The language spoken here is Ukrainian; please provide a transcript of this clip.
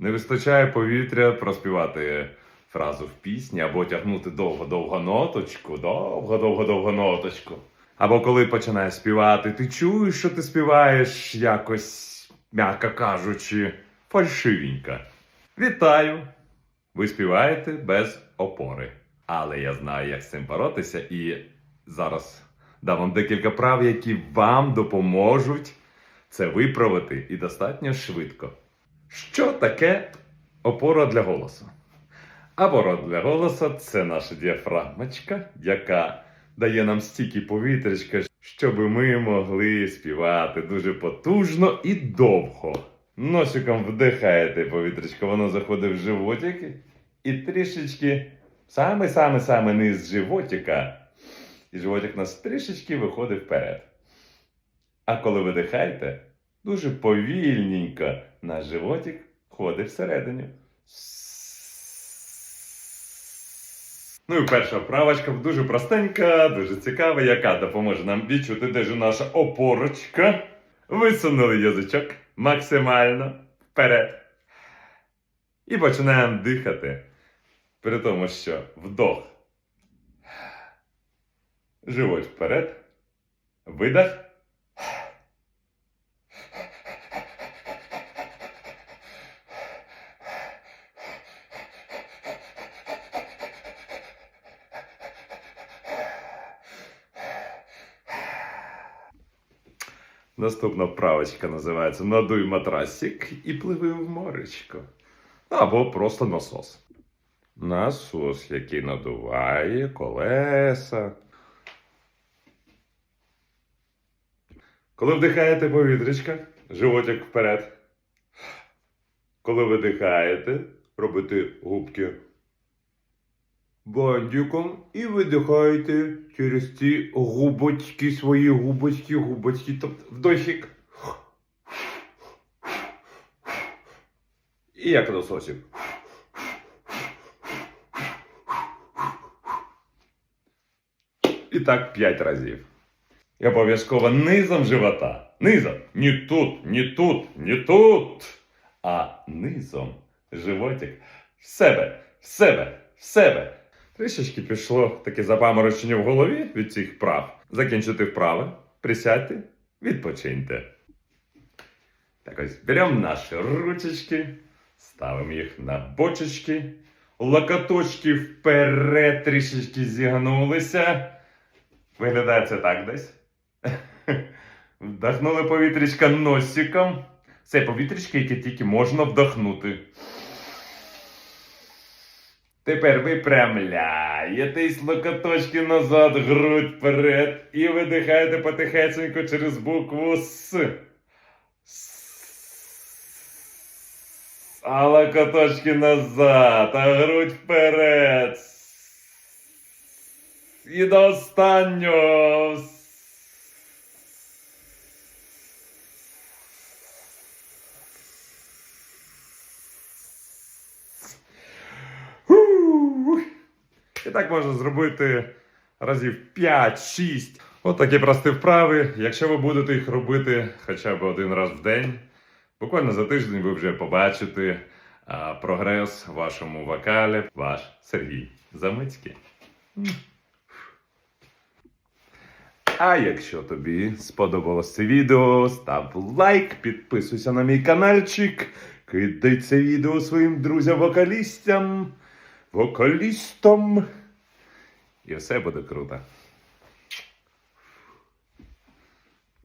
Не вистачає повітря проспівати фразу в пісні або тягнути довго-довго ноточку, довго-довго-довго ноточку. Або коли починаєш співати, ти чуєш, що ти співаєш якось, м'яко кажучи, фальшивенько. Вітаю! Ви співаєте без опори. Але я знаю, як з цим боротися, і зараз дам вам декілька прав, які вам допоможуть це виправити і достатньо швидко. Що таке опора для голосу? Опора для голосу це наша діафрагмочка, яка дає нам стільки повітрячка, щоб ми могли співати дуже потужно і довго. Носиком вдихаєте повітрячко, воно заходить в животик і трішечки саме-саме-саме низ животика. І животик нас трішечки виходить вперед. А коли видихаєте, дуже повільненько наш животик ходить всередині. Ну і перша вправочка дуже простенька, дуже цікава, яка допоможе нам відчути, де ж наша опорочка. Висунули язичок максимально вперед. І починаємо дихати. При тому, що вдох. Живот вперед. Видох. Наступна вправочка називається Надуй матрасик і пливи в моречко. Або просто насос. Насос, який надуває колеса. Коли вдихаєте повітрячка, животик вперед. Коли видихаєте, робите губки бандиком і видихаєте через ці губочки, свої губочки, губочки, тобто вдохік. І як насосик. І так 5 разів. І обов'язково низом живота. Низом. Ні тут, ні тут, ні тут. А низом животик в себе, в себе, в себе. Трішечки пішло таке запаморочення в голові від цих вправ. Закінчити вправи, присядьте, відпочиньте. Так ось беремо наші ручечки, ставимо їх на бочечки, локоточки вперед трішечки зігнулися. Виглядає це так десь. Вдохнули повітрячка носиком. Це повітрячка, яке тільки можна вдохнути. Тепер випрямляєтесь локоточки назад, грудь вперед і видихаєте потихесенько через букву С. А локоточки назад, а грудь вперед. І до останнього. І так можна зробити разів 5-6. От такі прості вправи. Якщо ви будете їх робити хоча б один раз в день, буквально за тиждень ви вже побачите прогрес в вашому вокалі. Ваш Сергій Замицький. А якщо тобі сподобалось це відео, став лайк, підписуйся на мій каналчик, кидай це відео своїм друзям-вокалістам, вокалістам. І все буде круто.